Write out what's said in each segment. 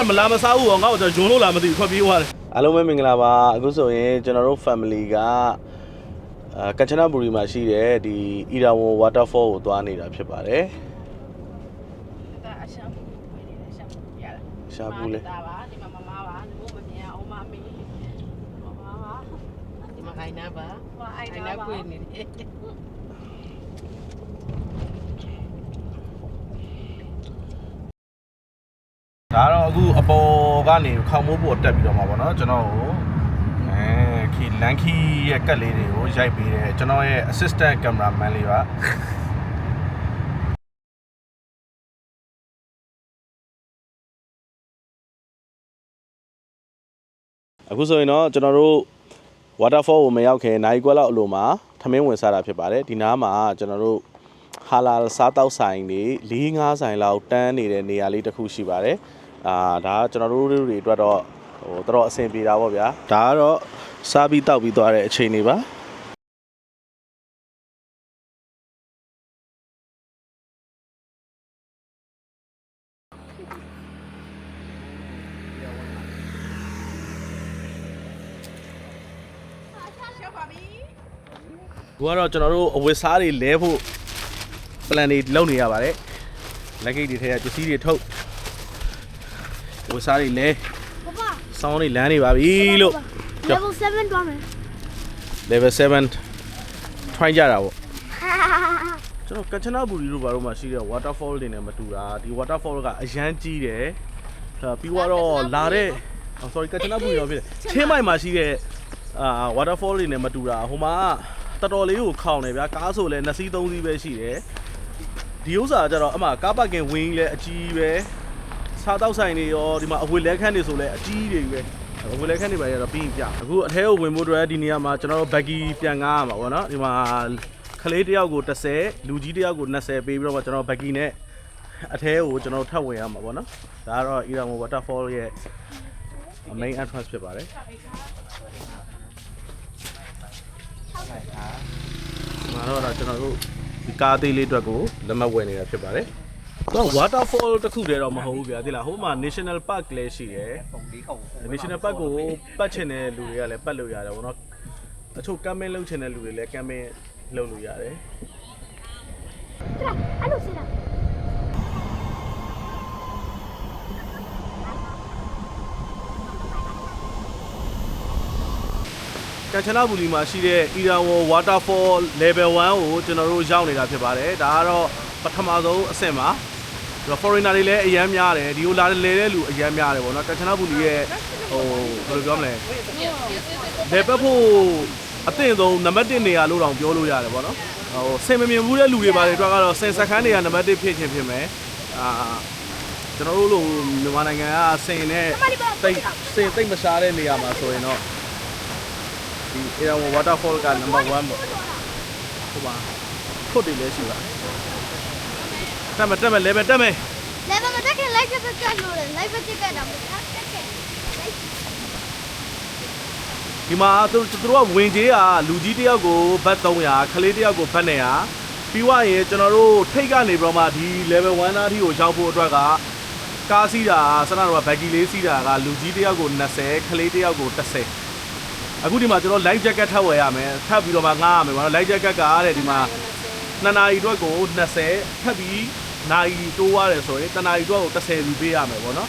အဲ့မလာမစားဘူးဟောငါ့ကိုကျွန်တော်ဂျွန်းလို့လာမသိဘူးထွက်ပြေးသွားတယ်အားလုံးပဲမင်္ဂလာပါအခုဆိုရင်ကျွန်တော်တို့ family ကအာကချနာဘူရီမှာရှိတဲ့ဒီအီရာဝန် waterfall ကိုသွားနေတာဖြစ်ပါတယ်ဒါအရှာဘူးပဲလေရှာဘူးရလားရှာဘူးလေဒါပါဒီမှာမမပါဒီမို့မမြင်အောင်မမီမမပါဒီမှာခိုင်နာပါဟိုအိုက်ခိုင်တာနာပါပွေနေတယ် ဒါတော့အခုအ ပေါ်ကနေခေါင်မိုးပေါ်တက်ပြီးတော့မှာပေါ့နော်ကျွန်တော်ကိုအဲခီလန်ခီရဲ့ကတ်လေးတွေကိုရိုက်ပေးတယ်ကျွန်တော်ရဲ့ assistant cameraman လေးပါအခုဆိုရင်တော့ကျွန်တော်တို့ waterfall ကိုမရောက်ခင်နိုင်ကွက်လောက်အလိုမှာထမင်းဝင်စားတာဖြစ်ပါတယ်ဒီနားမှာကျွန်တော်တို့ဟာလာစားတောက်ဆိုင်တွေ၄၅ဆိုင်လောက်တန်းနေတဲ့နေရာလေးတစ်ခုရှိပါတယ် အာဒါကကျွန်တော်တို့တွေအတွက်တော့ဟိုတော်တော်အဆင်ပြေတာပေါ့ဗျာဒါကတော့စားပြီးတောက်ပြီးသွားတဲ့အချိန်တွေပါရှာပါပြီအခုကတော့ကျွန်တော်တို့အဝတ်စားတွေလဲဖို့ plan တွေလုပ်နေရပါတယ်လက်ကိတ်တွေထဲကပစ္စည်းတွေထုတ်အ ဝတ်စားတွေလဲပပစောင်းတွေလမ်းနေပါပြီလို့ level 7သွားမယ် level 7 try ကြတာပေါ့ကျွန်တော်ကချနာဘူရီတို့ဘာလို့မှရှိတဲ့ waterfall တွေနဲ့မတူတာဒီ waterfall ကအရန်ကြီးတယ်အဲပြီးတော့လာတဲ့ oh, sorry ကချနာဘူရီတော့ဖြစ်တယ်ချင်းမိုင်မှာရှိတဲ့အာ waterfall တွေနဲ့မတူတာဟိုမှာတော်တော်လေးကိုခေါင်နေဗျာကားဆိုလဲ2စီး3စီးပဲရှိတယ်ဒီဥစ္စာကကြတော့အမှကားပါကင်ဝင်းကြီးလဲအကြီးပဲ စားတောက်ဆိုင်တွေရောဒီမှာအဝတ်လဲခန်းတွေဆိုလဲအကြီးတွေပဲအဝတ်လဲခန်းတွေပဲရတော့ပြီးရင်ပြအခုအထဲကိုဝင်ဖို့အတွက်ဒီနေရာမှာကျွန်တော်တို့ဘက်ဂီပြန်ငားရမှာပေါ့နော်ဒီမှာကလေးတစ်ယောက်ကို30လူကြီးတစ်ယောက်ကို20ပေးပြီးတော့မှကျွန်တော်ဘက်ဂီနဲ့အထဲကိုကျွန်တော်တို့ထပ်ဝင်ရမှာပေါ့နော်ဒါကတော့ Iran Waterfall ရဲ့ main entrance ဖြစ်ပါတယ်။မှာတော့ကျွန်တော်တို့ဒီကားသေးလေးအတွက်ကိုလက်မှတ်ဝယ်နေတာဖြစ်ပါတယ်။ တော့ waterfall တစ်ခုတည်းတော့မဟုတ်ဘူးဗျာသိလားဟိုမှာ national park လည်းရှိတယ်။ national park ကိုပတ်ချင်တဲ့လူတွေကလည်းပတ်လို့ရတယ်ဗောနော်။အချို့ camping လုပ်ချင်တဲ့လူတွေလည်း camping လုပ်လို့ရတယ်အဲ့လိုစစ်တာကမ်ချနာဘူလီမှာရှိတဲ့ Irawal Waterfall Level 1ကိုကျွန်တော်တို့ရောက်နေတာဖြစ်ပါတယ်ဒါကတော့ပထမဆုံးအဆင့်ပါ ပြီးတော့ foreigner တွေလည်းအများများတယ်ဒီကိုလာလဲတဲ့လူအများများတယ်ဗောနော်ကမ်ချနာဘူလီရဲ့ဟိုဘယ်လိုပြောမလဲလေပတ်ဖို့အသင့်ဆုံးနံပါတ်1နေရာလို့တောင်ပြောလို့ရတယ်ဗောနော်ဟိုစင်မမြင်ဘူးတဲ့လူတွေပါတယ်အတွက်ကတော့စင်စခန်းတွေကနံပါတ်1ဖြစ်ချင်းဖြစ်မယ်အာကျွန်တော်တို့လိုမြန်မာနိုင်ငံကစင်နဲ့တိတ်စင်တိတ်မရှားတဲ့နေရာမှာဆိုရင်တော့ဒီ Air Waterfall က number 1ပေါ့ဟိုပါဖွတ်တယ်လည်းရှိပါ တက်မယ်တက်မယ် level တက်မယ် level မတက်ခင် live တက်တက်လို့လေ live တက်တက်တော့မတက်တက်ခင်ဒီမှာသူသူတို့ကဝင်ကြီးကလူကြီးတယောက်ကိုဘတ်300ခလေးတယောက်ကိုဘတ်900ပြီးွားရင်ကျွန်တော်တို့ထိတ်ကနေပြီးတော့မှဒီ level 1သားအထိကိုရောက်ဖို့အတွက်ကကားစီးတာစနတော့ဘက်ဂီလေးစီးတာကလူကြီးတယောက်ကို20ခလေးတယောက်ကို30အခုဒီမှာကျွန်တော် light jacket ထပ်ဝယ်ရမယ်ထပ်ပြီးတော့မှငားရမယ်ဘာလို့ light jacket ကတဲ့ဒီမှာနှစ်နာရီအတွက်ကို20ထပ်ပြီး နာရီတိုးရတယ်ဆိုရင်တစ်နာရီအတွက်ကို30ပြီးပေးရမယ်ပေါ့နော်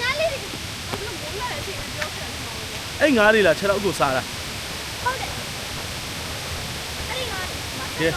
ညာလေးအဲ့လိုဘုန်းလာတဲ့အချိန်ပြောချင်တယ်အဲ့ငါးလေးလားခြေထောက်ကိုစားတာဟုတ်တယ်အဲ့ဒီကကဲ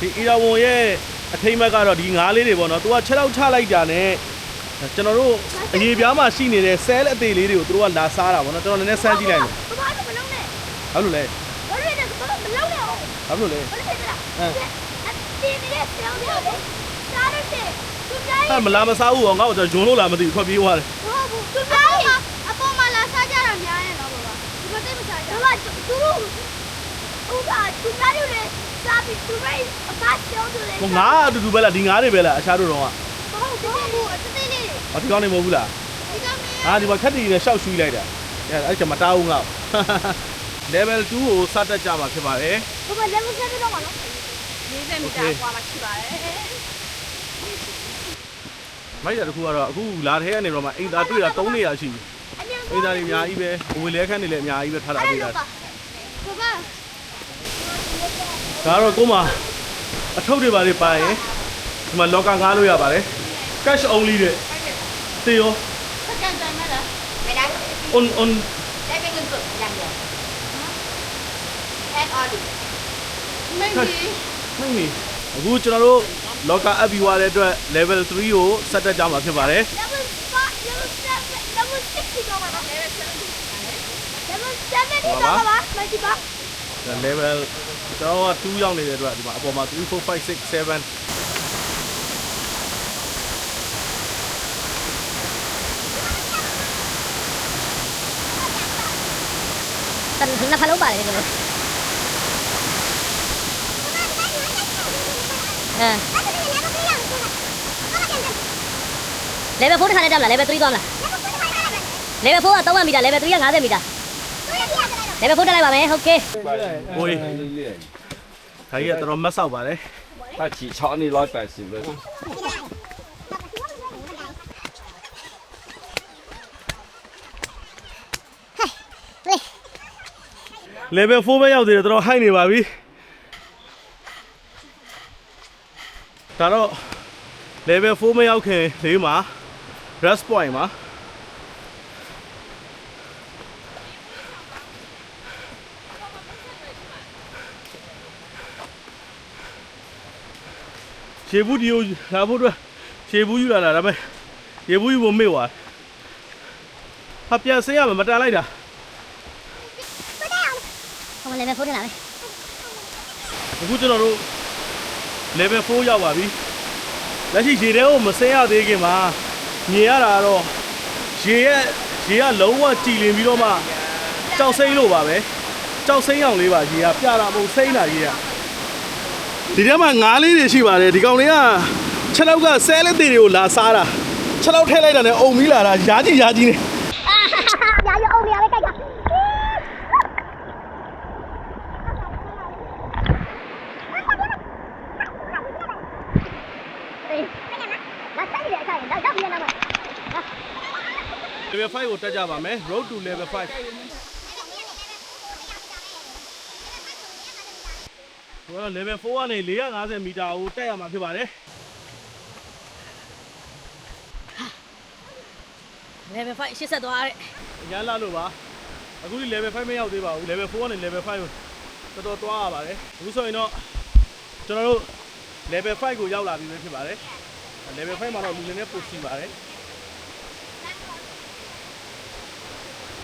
ဒီအီရာဝန်ရဲ့အထိမ့်မက်ကတော့ဒီငါးလေးတွေပေါ့နော်သူကခြေထောက်ချလိုက်တာနဲ့ကျွန်တော်တို့အရေပြားမှာရှိနေတဲ့ cell အသေးလေးတွေကိုသူတို့ကလာစားတာပေါ့နော်ကျွန်တော်နည်းနည်းစမ်းကြည့်လိုက်မယ်ဘာလို့မလုံးနဲ့ ဘာလို့လဲဘာလို့လဲဘာလို့မလုံးနဲ့ဟုတ်ဘာလို့လဲဘာလို့ဖြစ်တာအဲ့ဒီနေတဲ့ဆောင်းတွေစားရတဲ့သူများအဲ့မလာမစားဘူးဟောငါ့ကိုကျွန်တော်ဂျွန်းလို့လာမသိဘူးထွက်ပြေးသွားတယ်ဟုတ်ဘူးသူများအပေါ်မှာလာစားကြတာများရဲ့နော်ဘာဒီမတိတ်မစားကြဘာသူတို့ဥပါသူများတွေလည်းစားပြီးသူတွေအပါရှောင်းတယ်ဟိုငါအတူတူပဲလားဒီငါးတွေပဲလားအခြားတို့တော့ကဟုတ်ဟုတ်ဘူးအသေးလေးဟောဒီကောင်းနေမဟုတ်ဘူးလားဒီကမေးဟာဒီမှာခက်တီနဲ့ရှောက်ရှူးလိုက်တာအဲ့အဲ့ကျမတားဘူးငါ့ level 2ကိုစတက်ကြမှာဖြစ်ပါတယ်ဘာလဲမစားတော့မှာနော်40မီတာကွာမှရှိပါတယ်မိုက်တာတစ်ခုကတော့အခုလာထဲကနေတော့မှအိမ်သားတွေ့တာ3နေရာရှိပြီအမြန်အိမ်သားတွေအများကြီးပဲအဝေလဲခန်းတွေလည်းအများကြီးပဲထားတာအဲ့တွေ့တာလိုပါဘဘာဒါကတော့ကို့မှာအထုပ်တွေပါလေပါရင်ဒီမှာလော်ကာငားလို့ရပါတယ် cash only တဲ့တေရောစကန်တမ်းမလားမလား on on add on မိတ်ကြီးမိတ်ကြီးအခုကျွန်တော်တို့ locker app ပြီးသွားတဲ့အတွက် level 3ကိုဆက်တက်ကြမှာဖြစ်ပါတယ် level 5 level 7 level 6တော့မှာ level 7 level 7တော့မှာမိတ်ကြီးပါ level ကျွန်တော်က2ရောက်နေတဲ့အတွက်ဒီမှာအပေါ်မှာ3 4 5 6 7ဒီမှာဖလုံးပါတယ်ဒီလို အဲလေဘယ်ဖိုးတစ်ခါနဲ့တက်မလားလေဘယ်3သွားမလားလေဘယ်ဖိုးက300မီတာလေဘယ်3က50မီတာလေဘယ်ဖိုးတက်လိုက်ပါမယ်ဟုတ်ကဲ့ဟိုခိုင်ရတော့မဆောက်ပါလေတာချီချောင်းနေလိုက်ပါစီလို့လေဘယ်ဖိုးပဲရောက်သေးတယ်တော်တော်ဟိုက်နေပါပြီ။ ဒါတော့ level 4မရောက်ခင်လေးမှာ rest point မှာခြေဘူးဒီကိုလာဖို့အတွက်ခြေဘူးယူလာတာဒါပေမဲ့ခြေဘူးယူဖို့မေ့သွားဟာပြန်ဆင်းရမယ်မတန်လိုက်တာဟို level 4တက်လာမယ်အခုကျွန်တော်တို့ level 4ရောက်ပါပြီလက်ရှိရေထဲကိုမဆင်းရသေးခင်မှာမြင်ရတာကတော့ရေရဲ့ရေကလုံးဝကြည်လင်ပြီးတော့မှကြောက်စိမ့်လို့ပါပဲကြောက်စိမ့်အောင်လေးပါရေကပြတာမဟုတ်စိမ့်တာရေကဒီထဲမှာငါးလေးတွေရှိပါတယ်ဒီကောင်လေးက6လောက်ကဆဲလက်သေးတွေကိုလာစားတာ6လောက်ထည့်လိုက်တာနဲ့အုံမီးလာတာရားကြီးရားကြီးနေ level 5ကိုတက်ကြပါမယ် road to level 5ဟိုက level 4ကနေ450မီတာကိုတက်ရမှာဖြစ်ပါတယ် level 5ရှစ်ဆက်သွားတဲ့အရန်လာလို့ပါအခုဒီ level 5မရောက်သေးပါဘူး level 4ကနေ level 5ကိုတော်တော်တွားရပါတယ်အခုဆိုရင်တော့ကျွန်တော်တို့ level 5ကိုရောက်လာပြီပဲဖြစ်ပါတယ် level 5မှာတော့လူတွေနဲ့ပိုစီပါတယ်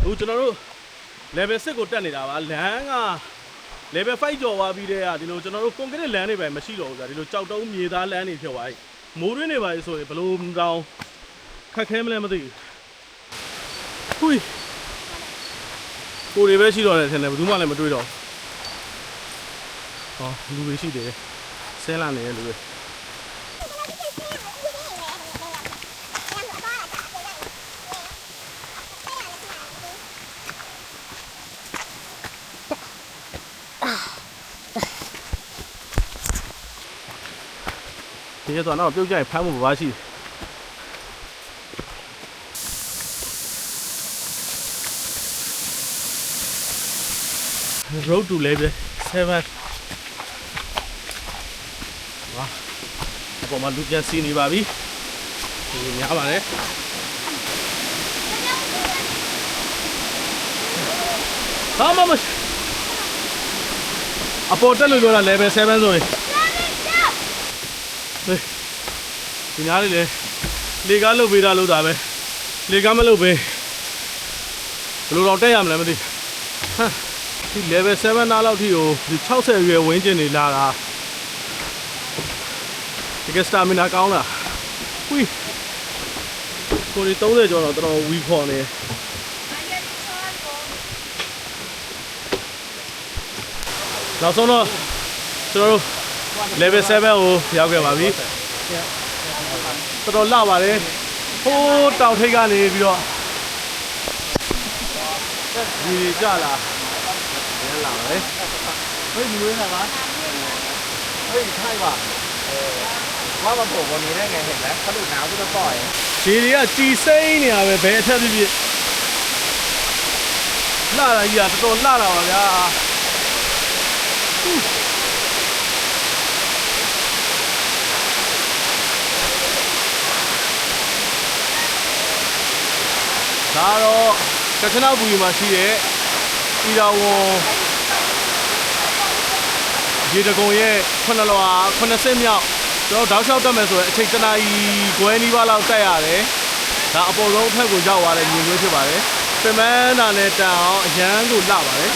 အခုကျွန်တော်တို့ level 6ကိုတက်နေတာပါလမ်းက level 5ကျော်သွားပြီးတဲ့ကဒီလိုကျွန်တော်တို့ concrete လမ်းတွေပဲမရှိတော့ဘူးကြာဒီလိုကြောက်တုံးမြေသားလမ်းတွေဖြစ်သွားပြီမိုးရင်းတွေပါလေဆိုရင်ဘယ်လိုတောင်ခက်ခဲမလဲမသိဘူးဟွိကိုတွေပဲရှိတော့တယ်ထင်တယ်ဘယ်သူမှလည်းမတွေ့တော့ဘူးဟောလူတွေရှိတယ်ဆဲလာနေတဲ့လူတွေ ဒီကတော့တော့ပြုတ်ကြရင်ဖမ်းမှုဘာရှိတယ် road to level 7ဝါအပေါ်မှာလူပြန်စီနေပါပြီဒီများပါတယ်ဘာမှမရှိအပေါ်တက်လို့ပြောတာ level 7ဆိုရင် လေဒီညားလေးလေလေကားလုတ်ပေးတာလို့တာပဲလေကားမလုတ်ပေးဘယ်လိုတော့တက်ရမလဲမသိဟမ်ဒီ level 7နားလောက်ထိကိုဒီ60ရွယ်ဝင်းကျင်နေလာတာဒီကစတာမီနာကောင်းလားဝီကိုဒီ30ကျော်တော့တော်တော်ဝီခေါ်နေနောက်ဆုံးတော့ကျွန်တော်တို့ level 7ကိုရောက်ခဲ့ပါပြီတော်တော်လှပါတယ်ဟိုးတောင်ထိပ်ကနေပြီးတော့ဒီကြလာရလာပါလေဟိတ်ဒီလိုနေတာပါဟိတ်ထိုက်ပါဘာမပေါ်ပေါ်နေတဲ့ငယ်ဟဲ့လားခလို့နားဘူးတော့ပေါ့ရေခြေတွေကတီစိမ့်နေရပဲဘယ်အထက်ဖြစ်ဖြစ်လှတာကြီးကတော်တော်လှတာပါဗျာ ကချနာဘူရီမှာရှိတဲ့ဤတော်ဝန်ရေတကုံရဲ့ခုနှစ်လွာ80မြောက်ကျွန်တော်တောက်လျှောက်တက်မယ်ဆိုရင်အချိန်တစ်နာရီခွဲနီးပါးလောက်တက်ရတယ်ဒါအပေါ်ဆုံးအထက်ကိုရောက်သွားတဲ့မြင်ကွင်းဖြစ်ပါတယ်ပြင်ပန်းတာနဲ့တန်အောင်အရန်ကိုလှပါတယ်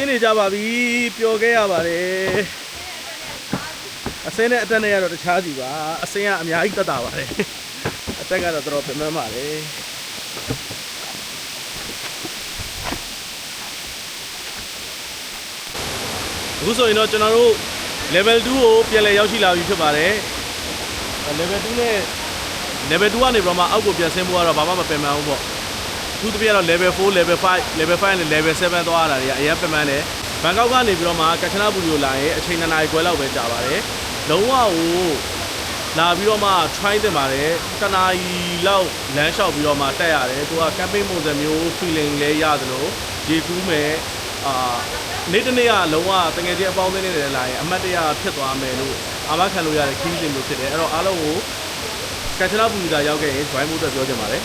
င်းနေကြပါပြီပျော်ခဲ့ရပါတယ်အစင်းနဲ့အတက်နဲ့ကတော့တခြားစီပါအစင်းကအများကြီးတက်တာပါတယ်အတက်ကတော့တော်တော်ပြင်ပန်းပါတယ်အခုဆိုရင်တော့ကျွန်တော်တို့ level 2ကိုပြန်လည်ရောက်ရှိလာပြီဖြစ်ပါတယ် level 2နဲ့ level 2ကနေပြီးတော့မှအောက်ကိုပြန်ဆင်းဖို့ကတော့ဘာမှမပင်ပန်းဘူးပေါ့ သူတပြည့်တော့ level 4 level 5 level 5နဲ့ level 7သွားရတာတွေကအရင်ပြန်မှန်းတယ်ဘန်ကောက်ကနေပြီးတော့မှကချနာဘူရီကိုလာရင်အချိန်2နာရီခွဲလောက်ပဲကြာပါတယ်လုံးဝကိုလာပြီးတော့မှ try တင်ပါတယ်တနာရီလောက်လမ်းလျှောက်ပြီးတော့မှတက်ရတယ်သူက camping ပုံစံမျိုး feeling လဲရသလိုရေကူးမယ်အာနေ့တစ်နေ့ကလုံးဝတကယ်ကြီးအပေါင်းအသင်းတွေနဲ့လာရင်အမတ်တရဖြစ်သွားမယ်လို့အာမခံလို့ရတဲ့ခီးစဉ်မျိုးဖြစ်တယ်အဲ့တော့အားလုံးကိုကချနာဘူရီသာရောက်ခဲ့ရင် join ဖို့အတွက်ပြောချင်ပါတယ်